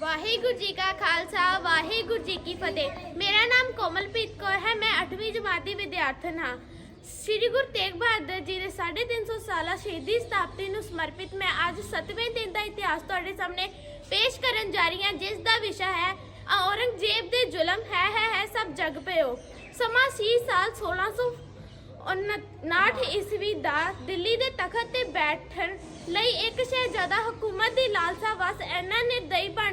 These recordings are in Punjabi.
ਵਾਹਿਗੁਰੂ ਜੀ ਕਾ ਖਾਲਸਾ, ਵਾਹਿਗੁਰੂ ਜੀ ਕੀ ਫਤਿਹ। ਮੇਰਾ ਨਾਮ ਕੋਮਲਪ੍ਰੀਤ ਕੌਰ ਹੈ, ਮੈਂ 8ਵੀਂ ਜਮਾਤ ਦੀ ਵਿਦਿਆਰਥਣ ਹਾਂ। ਸ੍ਰੀ ਗੁਰੂ ਤੇਗ ਬਹਾਦਰ ਜੀ ਦੇ 350 ਸਾਲਾ ਸ਼ਹੀਦੀ ਸਤਾਬਦੀ ਨੂੰ ਸਮਰਪਿਤ ਮੈਂ ਅੱਜ 7ਵੇਂ ਦਿਨ ਦਾ ਇਤਿਹਾਸ ਤੁਹਾਡੇ ਸਾਹਮਣੇ ਪੇਸ਼ ਕਰਨ ਜਾ ਰਹੀ ਹਾਂ, ਜਿਸ ਦਾ ਵਿਸ਼ਾ ਹੈ ਔਰੰਗਜ਼ੇਬ ਦੇ ਜ਼ੁਲਮ, ਹੈ ਹੈ ਹੈ, ਸਭ ਜਗ ਪਿਓ ਸਮਾਂ ਸੀ ਸਾਲ 1600 59 ਈਸਵੀ ਦਾ, ਦਿੱਲੀ ਦੇ ਤਖਤ ਤੇ ਬੈਠਣ ਲਈ ਇੱਕ ਸ਼ਹਿਜ਼ਾਦਾ ਹਕੂਮਤ ਦੀ ਲਾਲਸਾ ਵਸ ਇਹਨਾਂ ਨੇ ਬਣ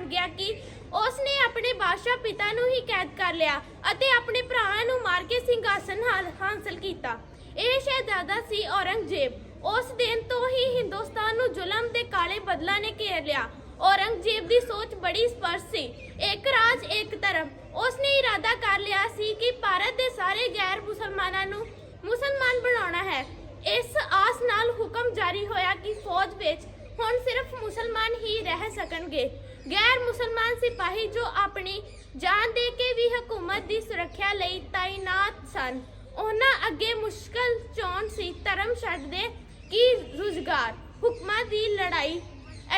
ਉਸ ਨੇ ਆਪਣੇ ਬਾਦਸ਼ਾਹ ਪਿਤਾ ਨੂੰ ਹੀ ਕੈਦ ਕਰ ਲਿਆ ਅਤੇ ਆਪਣੇ ਭਰਾਵਾਂ ਨੂੰ ਮਾਰ ਕੇ ਸਿੰਘਾਸਨ ਹਾਸਲ ਕੀਤਾ। ਇਹ ਸ਼ਹਿਜ਼ਾਦਾ ਸੀ ਔਰੰਗਜ਼ੇਬ। ਉਸ ਦਿਨ ਤੋਂ ਹੀ ਹਿੰਦੁਸਤਾਨ ਨੂੰ ਜ਼ੁਲਮ ਦੇ ਕਾਲੇ ਬਦਲਾਂ ਨੇ ਘੇਰ ਲਿਆ। ਔਰੰਗਜ਼ੇਬ ਦੀ ਸੋਚ ਬੜੀ ਸਪਸ਼ਟ ਸੀ। ਇੱਕ ਰਾਜ, ਇੱਕ ਧਰਮ। ਉਸ ਨੇ ਇਰਾਦਾ ਕਰ ਲਿਆ ਸੀ ਕਿ ਭਾਰਤ ਦੇ ਸਾਰੇ ਗੈਰ ਮੁਸਲਮਾਨਾਂ ਨੂੰ ਮੁਸਲਮਾਨ ਬਣਾਉਣਾ ਹੈ। ਇਸ ਆਸ ਨਾਲ ਹੁਕਮ ਜਾਰੀ ਹੋਇਆ ਕਿ ਫੌਜ ਵਿੱਚ ਹੁਣ ਸਿਰਫ ਮੁਸਲਮਾਨ ਹੀ ਰਹਿ ਸਕਣਗੇ। ਗੈਰ ਮੁਸਲਮਾਨ ਸਿਪਾਹੀ ਜੋ ਆਪਣੀ ਜਾਨ ਦੇ ਕੇ ਵੀ ਹਕੂਮਤ ਦੀ ਸੁਰੱਖਿਆ ਲਈ ਤਾਇਨਾਤ ਸਨ, ਉਹਨਾਂ ਅੱਗੇ ਮੁਸ਼ਕਲ ਚੋਣ ਸੀ, ਧਰਮ ਛੱਡ ਦੇ ਰੁਜ਼ਗਾਰ, ਹੁਕਮਾਂ ਦੀ ਲੜਾਈ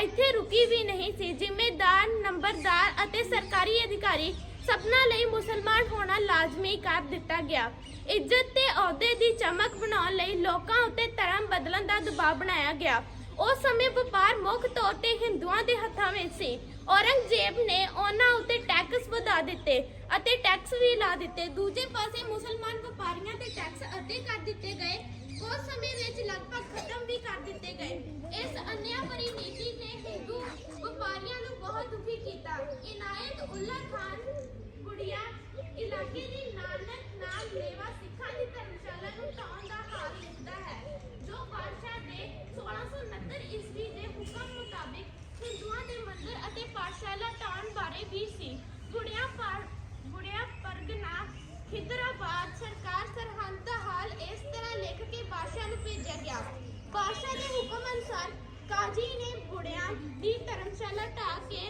ਇੱਥੇ ਰੁਕੀ ਵੀ ਨਹੀਂ ਸੀ, ਜ਼ਿੰਮੇਦਾਰ, ਨੰਬਰਦਾਰ ਅਤੇ ਸਰਕਾਰੀ ਅਧਿਕਾਰੀ ਸਭਨਾਂ ਲਈ ਮੁਸਲਮਾਨ ਹੋਣਾ ਲਾਜ਼ਮੀ ਕਰ ਦਿੱਤਾ ਗਿਆ। ਇੱਜ਼ਤ ਤੇ ਅਹੁਦੇ ਦੀ ਚਮਕ ਬਣਾਉਣ ਲਈ ਲੋਕਾਂ ਉੱਤੇ ਧਰਮ ਬਦਲਣ ਦਾ ਦਬਾਅ ਬਣਾਇਆ ਗਿਆ। ਉਸ ਸਮੇਂ ਵਪਾਰ ਮੁੱਖ ਤੌਰ ਤੇ ਹਿੰਦੂਆਂ ਦੇ ਹੱਥਾਂ ਵਿੱਚ ਸੀ। ਔਰੰਗਜ਼ੇਬ ਨੇ ਉਹਨਾਂ ਉੱਤੇ ਟੈਕਸ ਵਧਾ ਦਿੱਤੇ ਅਤੇ ਟੈਕਸ ਵੀ ਲਾ ਦਿੱਤੇ। ਦੂਜੇ ਪਾਸੇ ਮੁਸਲਮਾਨ ਵਪਾਰੀਆਂ ਤੇ ਟੈਕਸ ਅੱਧੇ ਕਰ ਦਿੱਤੇ ਗਏ। ਕੁਝ ਸਮੇਂ ਵਿੱਚ ਲਗਭਗ ਖਤਮ ਵੀ ਕਰ ਦਿੱਤੇ ਗਏ। ਇਸ ਅਨਿਆ ਭਰੀ ਨੇ ਹਿੰਦੂ ਵਪਾਰੀਆਂ ਨੂੰ ਬਹੁਤ ਦੁਖੀ ਕੀਤਾ ਇਨਾਇਤ ਉੱਲਾ ਖਾਨ ਗੁੜੀਆ ਇਲਾਕੇ ਦੀ ਨਾਨਕ ਨਾਮ ਲੇਵਾ ਸਿੱਖਾਂ ਦੀ ਧਰਮਸ਼ਾਲਾ ਨੂੰ ਢਾਉਣ ਦਾ ਹਾਲ ਲਿਖਦਾ ਹੈ ਜੋ ਬਾਦਸ਼ਾਹ ਦੇ 1669 ਈਸਵੀ ਦੇ ਹੁਕਮ ਮੁਤਾਬਿਕ ਹਿੰਦੂਆਂ ਦੇ ਮੰਦਰ ਅਤੇ ਪਾਠਸ਼ਾਲਾ ਢਾਉਣ ਬਾਰੇ ਵੀ ਸੀ ਗੁੜੀਆ ਪਰ ਗੁੜੀਆ ਖਿਦਰਾਬਾਦ ਸਰਕਾਰ ਸਰਹੰਦ ਦਾ ਹਾਲ ਇਸ ਤਰ੍ਹਾਂ ਲਿਖ ਕੇ ਬਾਦਸ਼ਾਹ ਨੂੰ ਭੇਜਿਆ ਗਿਆ। ਬਾਦਸ਼ਾਹ ਦੇ ਹੁਕਮ ਅਨੁਸਾਰ ਕਾਜੀ ਨੇ ਗੁੜੀਆ ਦੀ ਧਰਮਸ਼ਾਲਾ ਢਾਹ ਕੇ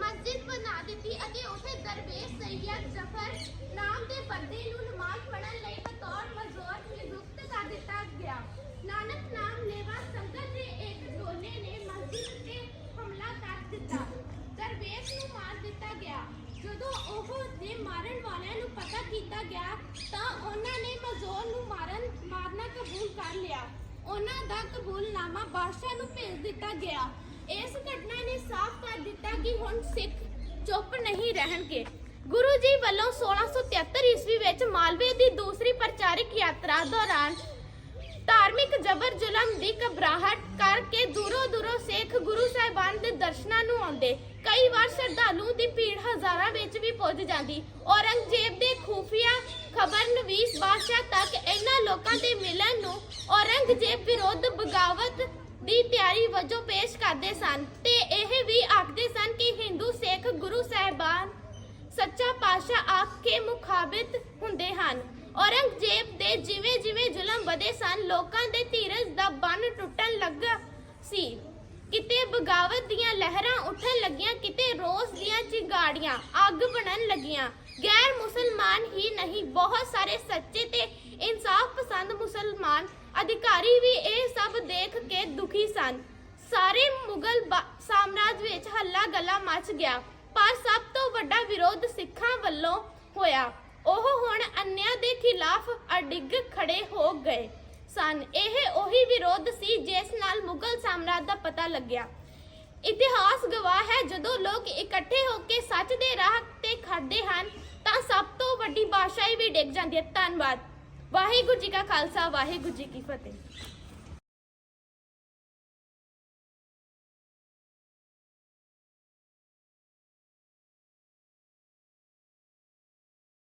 ਮਸਜਿਦ ਬਣਾ ਦਿੱਤੀ ਅਤੇ ਉੱਥੇ ਦਰਵੇਸ਼ ਸੈਯਦ ਜ਼ਫਰ ਨਾਮ ਦੇ ਬੰਦੇ ਨੂੰ ਨਮਾਜ਼ ਪੜ੍ਹਨ ਲਈ ਬਤੌਰ ਮਜ਼ਦੂਰ ਨਿਯੁਕਤ ਕਰ ਦਿੱਤਾ ਗਿਆ। ਨਾਨਕ ਨਾਮ ਲੇਵਾ ਸੰਗਤ ਦੇ ਇੱਕ ਟੋਲੇ ਨੇ ਮਸਜਿਦ ਤੇ ਹਮਲਾ ਕਰ ਦਿੱਤਾ ਦਰਵੇਸ਼ ਨੂੰ ਮਾਰ ਦਿੱਤਾ ਗਿਆ ਜਦੋਂ ਉਹ ਮਾਰਨ ਵਾਲਿਆਂ ਨੂੰ ਪਤਾ ਕੀਤਾ ਗਿਆ, ਤਾਂ ਉਹਨਾਂ ਨੇ ਮਜ਼ਦੂਰ ਨੂੰ ਮਾਰਨ, ਮਾਰਨਾ ਕਬੂਲ ਕਰ ਲਿਆ। ਉਹਨਾਂ ਦਾ ਕਬੂਲਨਾਮਾ ਬਾਦਸ਼ਾਹ ਨੂੰ ਭੇਜ ਦਿੱਤਾ ਗਿਆ। ਇਸ ਘਟਨਾ ਨੇ ਸਾਫ਼ ਕਰ ਦਿੱਤਾ ਕਿ ਹੁਣ ਸਿੱਖ ਚੁੱਪ ਨਹੀਂ ਰਹਿਣਗੇ। ਗੁਰੂ ਜੀ ਵੱਲੋਂ 1673 ਈਸਵੀ ਵਿੱਚ ਮਾਲਵੇ ਦੀ ਦੂਸਰੀ ਪ੍ਰਚਾਰਕ ਯਾਤਰਾ ਦੌਰਾਨ ਧਾਰਮਿਕ ਜ਼ਬਰ ਜ਼ੁਲਮ ਦੀ ਘਬਰਾਹਟ ਕਰਕੇ ਦੂਰੋਂ ਦੂਰੋਂ ਸਿੱਖ ਗੁਰੂ ਸਾਹਿਬਾਨ ਦੇ ਦਰਸ਼ਨਾਂ ਨੂੰ ਆਉਂਦੇ। ਕਈ ਵਾਰ ਸ਼ਰਧਾਲੂ ਦੀ ਭੀੜ ਹਜ਼ਾਰਾਂ ਵਿੱਚ ਵੀ ਪਹੁੰਚ ਜਾਂਦੀ। ਔਰੰਗਜ਼ੇਬ ਦੇ ਖੂਫੀਆ ਖਬਰ ਬਾਦਸ਼ਾਹ ਤੱਕ ਇਹਨਾਂ ਲੋਕਾਂ ਦੇ ਮਿਲਣ ਨੂੰ ਔਰੰਗਜ਼ੇਬ ਵਿਰੁੱਧ ਬਗਾਵਤ ਦੀ ਤਿਆਰੀ ਵਜੋਂ ਪੇਸ਼ ਕਰਦੇ ਸਨ ਤੇ ਇਹ ਵੀ ਆਖਦੇ ਸਨ ਕਿ ਹਿੰਦੂ ਸਿੱਖ ਗੁਰੂ ਸਾਹਿਬਾਨ ਸੱਚਾ ਪਾਤਸ਼ਾਹ ਆਖ ਕੇ ਮੁਖਾਬਿਤ ਹੁੰਦੇ ਹਨ। ਔਰੰਗਜ਼ੇਬ ਦੇ ਜਿਵੇਂ ਜਿਵੇਂ ਜ਼ੁਲਮ ਵਧੇ ਸਨ, ਲੋਕਾਂ ਦੇ ਧੀਰਜ ਦਾ ਬੰਨ ਟੁੱਟਣ ਲੱਗਾ ਸੀ। ਕਿਤੇ ਬਗਾਵਤ ਦੀਆਂ ਲਹਿਰਾਂ ਉੱਠਣ ਲੱਗੀਆਂ, ਕਿਤੇ ਰੋਸ ਦੀਆਂ ਚਿੰਗਾੜੀਆਂ, ਅੱਗ ਬਣਨ ਲੱਗੀਆਂ। ਗੈਰ ਮੁਸਲਮਾਨ ਹੀ ਨਹੀਂ, ਬਹੁਤ ਸਾਰੇ ਸੱਚੇ ਤੇ ਇਨਸਾਫ ਪਸੰਦ ਮੁਸਲਮਾਨ ਅਧਿਕਾਰੀ ਵੀ ਇਹ ਸਭ ਦੇਖ ਕੇ ਦੁਖੀ ਸਨ। ਸਾਰੇ ਮੁਗਲ ਸਾਮਰਾਜ ਵਿੱਚ ਹੱਲਾ ਗੱਲਾ ਮਚ ਗਿਆ, ਪਰ ਸਭ ਤੋਂ ਵੱਡਾ ਵਿਰੋਧ ਸਿੱਖਾਂ ਵੱਲੋਂ ਹੋਇਆ। ਉਹ ਹੁਣ ਅੰਨਿਆਂ ਦੇ ਖਿਲਾਫ ਅਡਿੱਗ ਖੜੇ ਹੋ ਗਏ। ਸਨ। ਇਹ ਉਹੀ ਵਿਰੋਧ ਸੀ ਜਿਸ ਨਾਲ ਮੁਗਲ ਸਾਮਰਾਜ ਦਾ ਪਤਾ ਲੱਗਿਆ। ਇਤਿਹਾਸ ਗਵਾਹ ਹੈ, ਜਦੋਂ ਲੋਕ ਇਕੱਠੇ ਹੋ ਕੇ ਸੱਚ ਦੇ ਰਾਹ ਤੇ ਖੜਦੇ ਹਨ, ਤਾਂ ਸਭ ਤੋਂ ਵੱਡੀ ਬਾਦਸ਼ਾਹੀ ਵੀ ਡਿੱਗ ਜਾਂਦੀ ਹੈ। ਧੰਨਵਾਦ। ਵਾਹਿਗੁਰੂ ਜੀ ਕਾ ਖਾਲਸਾ, ਵਾਹਿਗੁਰੂ ਜੀ ਕੀ ਫਤਿਹ।